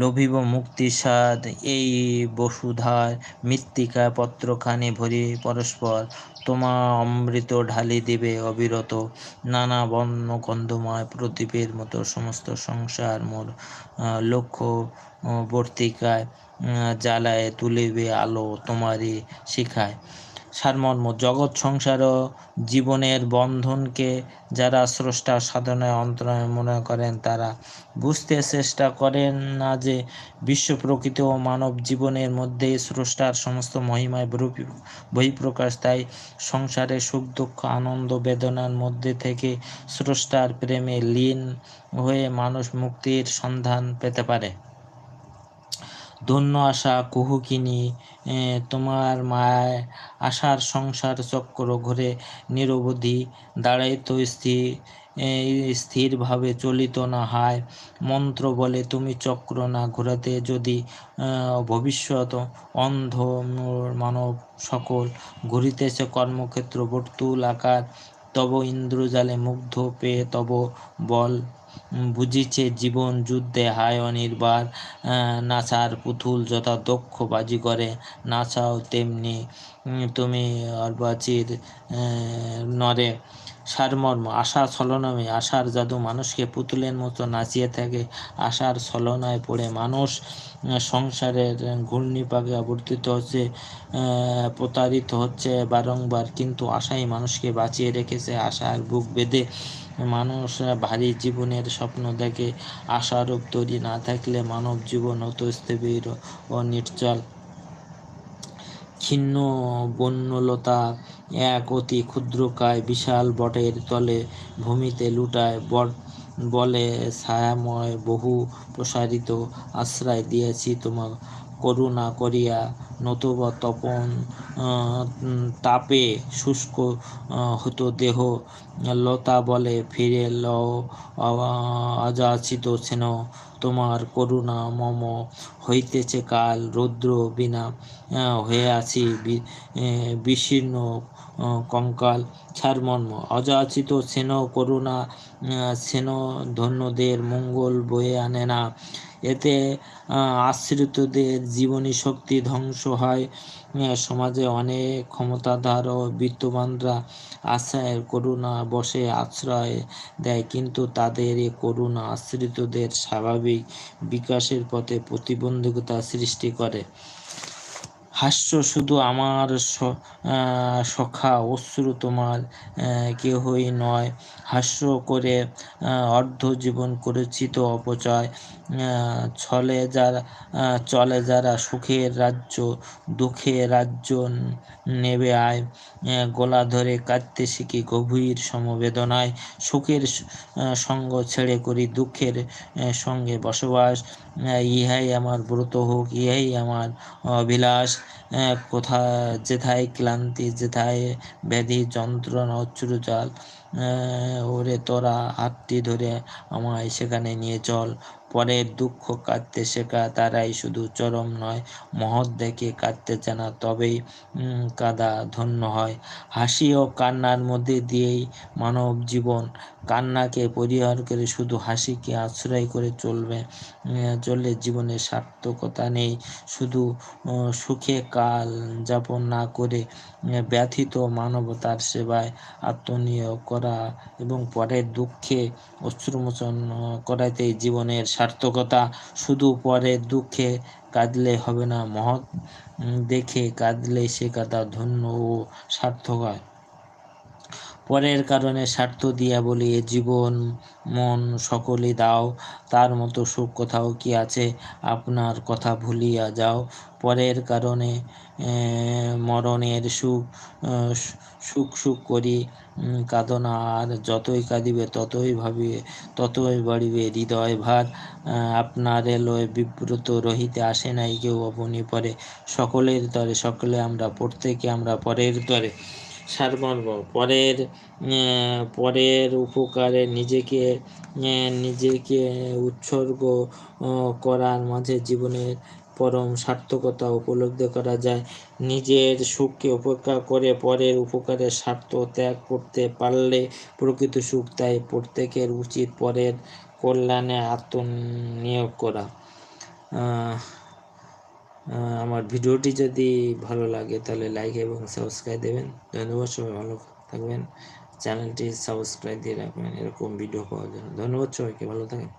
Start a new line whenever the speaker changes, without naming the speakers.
লোভিব মুক্তির স্বাদ এই বসুধার মৃত্তিকায় পত্রখানি ভরি পরস্পর, তোমা অমৃত ঢালি দিবে অবিরত, নানা বর্ণ গন্ধময় প্রদীপের মতো সমস্ত সংসার মোর লক্ষ্য বর্তিকায় জ্বালায় তুলিবে আলো তোমারই শিখায়। সারমর্ম, জগৎ সংসার ও জীবনের বন্ধনকে যারা স্রষ্টা সাধনায় অন্তরায় মনে করেন তারা। বুঝতে চেষ্টা করেন না যে বিশ্ব প্রকৃতি ও মানব জীবনের মধ্যে স্রষ্টার সমস্ত মহিমায় বহিঃপ্রকাশ। তাই সংসারে সুখ, দুঃখ, আনন্দ, বেদনার মধ্যে থেকে স্রষ্টার প্রেমে লীন হয়ে মানুষ মুক্তির সন্ধান পেতে পারে। ধন্য আশা কুহুকিনী তোমার মায় আশার সংসার চক্র ঘুরে নিরবধি দাঁড়াইত স্থির স্থিরভাবে চলিত না হয়। মন্ত্র বলে, তুমি চক্র না ঘোরাতে যদি ভবিষ্যৎ অন্ধ মানব সকল ঘুরিতেছে কর্মক্ষেত্র বর্তুল আকার, তব ইন্দ্রজালে মুগ্ধ পেয়ে তব বল বুঝিছে জীবন যুদ্ধে হায় অনির্বার নাসার পুতুল যথা দক্ষ বাজি করে নাচাও তেমনি তুমি অর্বাচির নরে। সারমর্ম আশা ছলনামে আশার জাদু মানুষকে পুতুলের মতো নাচিয়ে থাকে। আশার ছলনায় পড়ে মানুষ সংসারের ঘূর্ণিপাকে আবর্তিত হচ্ছে প্রতারিত হচ্ছে বারংবার। কিন্তু আশাই মানুষকে বাঁচিয়ে রেখেছে, আশার বুক বেঁধে। মানুষ ভারী জীবনের স্বপ্ন দেখে, আশারূপ তৈরি না থাকলে মানব জীবন অত স্থবির ও নির্চল ক্ষীণ বন্যলতা এক অতি ক্ষুদ্রকায় বিশাল বটের তলে ভূমিতে লুটায় বট, বলে ছায়াময় বহু প্রসারিত আশ্রয় দিয়েছি তোমার করুণা করিয়া নতুবা তপন তাপে শুষ্ক হতো দেহ। লতা বলে, ফিরে লও অযাচিত ছেন তোমার করুণা মম, হইতেছে কাল রৌদ্র বিনা হয়ে আছি বিশীর্ণ কঙ্কাল। ছাড়মর্ম অযাচিত সেন, করুণা সেন ধন্যদের মঙ্গল বয়ে আনে না। এতে আশ্রিতদের জীবনী শক্তি ধ্বংস হয়। সমাজে অনেক ক্ষমতাধার ও বিত্তবানরা আশ্রয়ের করুণা বসে আশ্রয় দেয়, কিন্তু তাদের এ করুণা আশ্রিতদের স্বাভাবিক বিকাশের পথে প্রতিবন্ধকতা সৃষ্টি করে। হাস্য শুধু আমার সখা, অশ্রু তোমার কেহই নয়। হাস্য করে অর্ধ জীবন করেছি তো অপচয়। ছলে যারা চলে যারা সুখের রাজ্য দুঃখের রাজ্য নেবে আয়। গলা ধরে কাঁদতে শিখি গভীর সমবেদনায়। সুখের সঙ্গ ছেড়ে করি দুঃখের সঙ্গে বসবাস। ইহাই আমার ব্রত হোক, ইহাই আমার অভিলাষ। কোথা যেথায় ক্লান্তি, যেথায় ব্যাধি, যন্ত্রণা অচ্ছুর জল ওরে তোরা হাতটি ধরে আমায় সেখানে নিয়ে চল। পরের দুঃখ কাঁদতে শেখা তারাই শুধু চরম নয়, মহৎ দেখে কাঁদতে জানা তবেই কাদা ধন্য হয়। হাসি ও কান্নার মধ্যে দিয়েই মানব জীবন। কান্নাকে পরিহার করে শুধু হাসিকে আশ্রয় করে চলবে চললে জীবনে সার্থকতা নেই। শুধু সুখে কাল যাপন না করে ব্যথিত মানবতার সেবায় আত্মনিয়োগ করা এবং পরের দুঃখে অশ্রুমোচন করাতেই জীবনের সার্থকতা শুধু পরে দুঃখে কাঁদলে হবে না, মহৎ দেখে কাঁদলে সে কাদা ধন্য ও সার্থক হয়। পরের কারণে স্বার্থ দিয়া বলি, জীবন, মন সকলে দাও, তার মতো সুখ কোথাও কি আছে? আপনার কথা ভুলিয়া যাও। পরের কারণে মরণের সুখ সুখ সুখ করি কাঁদনা, আর যতই কাঁদিবে ততই ভাবিবে ততই বাড়িবে হৃদয় ভার। আপনার এলোয় বিব্রত রহিতে আসে নাই কেউ, অবনি পরে। সকলের তরে, সকলে আমরা, প্রত্যেকে আমরা পরের তরে। সারমর্ম পরের পরের উপকারে নিজেকে নিজেকে উৎসর্গ করার মাঝে জীবনের পরম সার্থকতা উপলব্ধি করা যায়। নিজের সুখকে উপেক্ষা করে পরের উপকারের স্বার্থ ত্যাগ করতে পারলে প্রকৃত সুখ, তাই প্রত্যেকের উচিত পরের কল্যাণে আত্মনিয়োগ করা। আমার ভিডিওটি যদি ভালো লাগে তাহলে লাইক এবং সাবস্ক্রাইব দেবেন। ধন্যবাদ সবাই, ভালো থাকবেন। চ্যানেলটি সাবস্ক্রাইব দিয়ে রাখবেন, এরকম ভিডিও পাওয়ার জন্য। ধন্যবাদ সবাইকে, ভালো থাকেন।